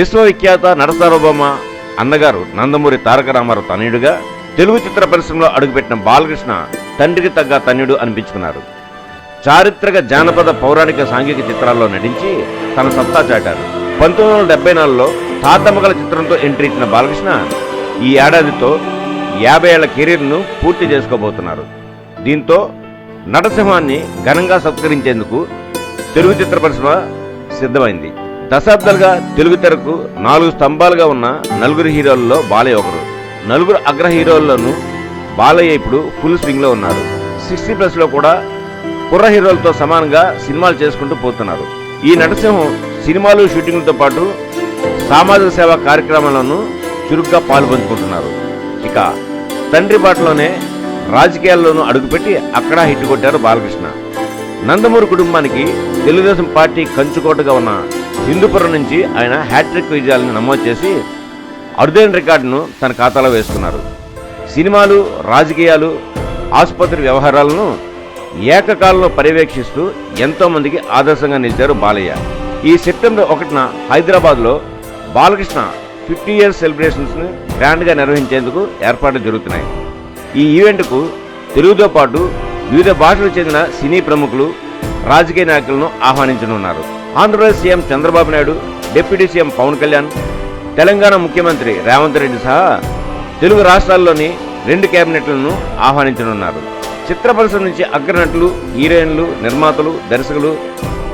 విశ్వవిఖ్యాత నటసార్వభౌమ అన్నగారు నందమూరి తారక రామారావు తనయుడుగా తెలుగు చిత్ర పరిశ్రమలో అడుగుపెట్టిన బాలకృష్ణ తండ్రికి తగ్గ తన్యుడు అనిపించుకున్నారు. చారిత్రక జానపద పౌరాణిక సాంఘిక చిత్రాల్లో నటించి తన సత్తా చాటారు. పంతొమ్మిది వందల డెబ్బై నాలుగులో తాతమ్మగల చిత్రంతో ఎంట్రీ ఇచ్చిన బాలకృష్ణ ఈ ఏడాదితో యాభై ఏళ్ళ కెరీర్ను పూర్తి చేసుకోబోతున్నారు. దీంతో నటసింహాన్ని ఘనంగా సత్కరించేందుకు తెలుగు చిత్ర పరిశ్రమ సిద్ధమైంది. దశాబ్దాలుగా తెలుగు తెరకు నాలుగు స్తంభాలుగా ఉన్న నలుగురు హీరోల్లో బాలయ్య ఒకరు. నలుగురు అగ్ర హీరోల్లోనూ బాలయ్య ఇప్పుడు ఫుల్ స్వింగ్లో ఉన్నారు. సిక్స్టీ ప్లస్లో కూడా కుర్ర హీరోలతో సమానంగా సినిమాలు చేసుకుంటూ పోతున్నారు. ఈ నటసింహం సినిమాలు షూటింగ్లతో పాటు సామాజిక సేవా కార్యక్రమాలను చురుగ్గా పాల్పంచుకుంటున్నారు ఇక తండ్రి బాటలోనే రాజకీయాల్లోనూ అడుగుపెట్టి అక్కడా హిట్ కొట్టారు బాలకృష్ణ. నందమూరి కుటుంబానికి తెలుగుదేశం పార్టీ కంచుకోటగా ఉన్న హిందూపురం నుంచి ఆయన హ్యాట్రిక్ విజయాలను నమోదు చేసి అరుదైన రికార్డును తన ఖాతాలో వేసుకున్నారు. సినిమాలు రాజకీయాలు ఆసుపత్రి వ్యవహారాలను ఏకకాలంలో పర్యవేక్షిస్తూ ఎంతోమందికి ఆదర్శంగా నిలిచారు బాలయ్య. ఈ సెప్టెంబర్ ఒకటిన హైదరాబాద్లో బాలకృష్ణ ఫిఫ్టీ ఇయర్స్ సెలబ్రేషన్స్ని గ్రాండ్గా నిర్వహించేందుకు ఏర్పాట్లు జరుగుతున్నాయి. ఈ ఈవెంట్కు తెలుగుతో పాటు వివిధ భాషలకు చెందిన సినీ ప్రముఖులు రాజకీయ నాయకులను ఆహ్వానించనున్నారు. Andhra Pradesh CM Chandrababu Naidu deputy CM Pawan Kalyan Telangana ముఖ్యమంత్రి రేవంత్ రెడ్డి సహా తెలుగు రాష్ట్రాల్లోని రెండు కేబినెట్లను ఆహ్వానించనున్నారు. చిత్ర పరిశ్రమ నుంచి అగ్రనటులు హీరోయిన్లు నిర్మాతలు దర్శకులు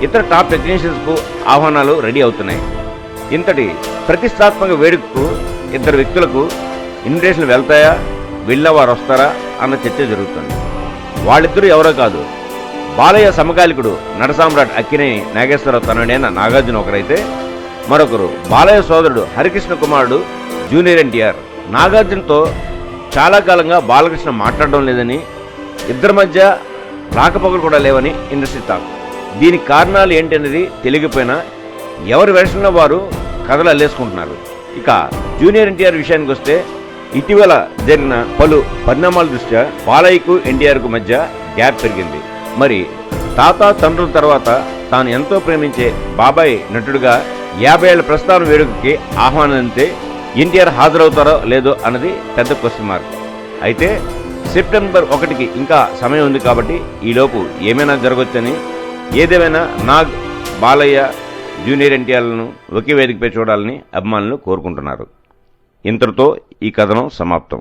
ఇతర టాప్ టెక్నీషియన్స్కు ఆహ్వానాలు రెడీ అవుతున్నాయి. ఇంతటి ప్రతిష్టాత్మక వేడుకకు ఇద్దరు వ్యక్తులకు ఇన్విటేషన్లు వెళ్తాయా? వెళ్ళిన వారు వస్తారా అన్న చర్చ జరుగుతుంది. వాళ్ళిద్దరూ ఎవరో కాదు బాలయ్య సమకాలికుడు నటసామ్రాట్ అక్కినేని నాగేశ్వరరావు తనడైన నాగార్జున ఒకరైతే మరొకరు బాలయ్య సోదరుడు హరికృష్ణ కుమారుడు జూనియర్ ఎన్టీఆర్. నాగార్జునతో చాలా కాలంగా బాలకృష్ణ మాట్లాడడం లేదని ఇద్దరి మధ్య రాకపోకలు కూడా లేవని ఇండస్ట్రీ టాక్. దీనికి కారణాలు ఏంటనేది తెలియకపోయినా ఎవరి వెర్షన్లో వారు కథలు అల్లేసుకుంటున్నారు. ఇక జూనియర్ ఎన్టీఆర్ విషయానికి వస్తే ఇటీవల జరిగిన పలు పరిణామాల దృష్ట్యా బాలయ్యకు ఎన్టీఆర్కు మధ్య గ్యాప్ పెరిగింది. మరి తాత తండ్రుల తర్వాత తాను ఎంతో ప్రేమించే బాబాయ్ నటుడుగా యాభై ఏళ్ళ ప్రస్థాన వేడుకకి ఆహ్వానంతే ఎన్టీఆర్ హాజరవుతారో లేదో అన్నది పెద్ద క్వశ్చన్ మార్క్ అయితే సెప్టెంబర్ ఒకటికి ఇంకా సమయం ఉంది కాబట్టి ఈలోపు ఏమైనా జరగవచ్చని ఏదేమైనా నాగ్ బాలయ్య జూనియర్ ఎన్టీఆర్లను ఒకే వేదికపై చూడాలని అభిమానులు కోరుకుంటున్నారు. ఇంతటితో ఈ కథనం సమాప్తం.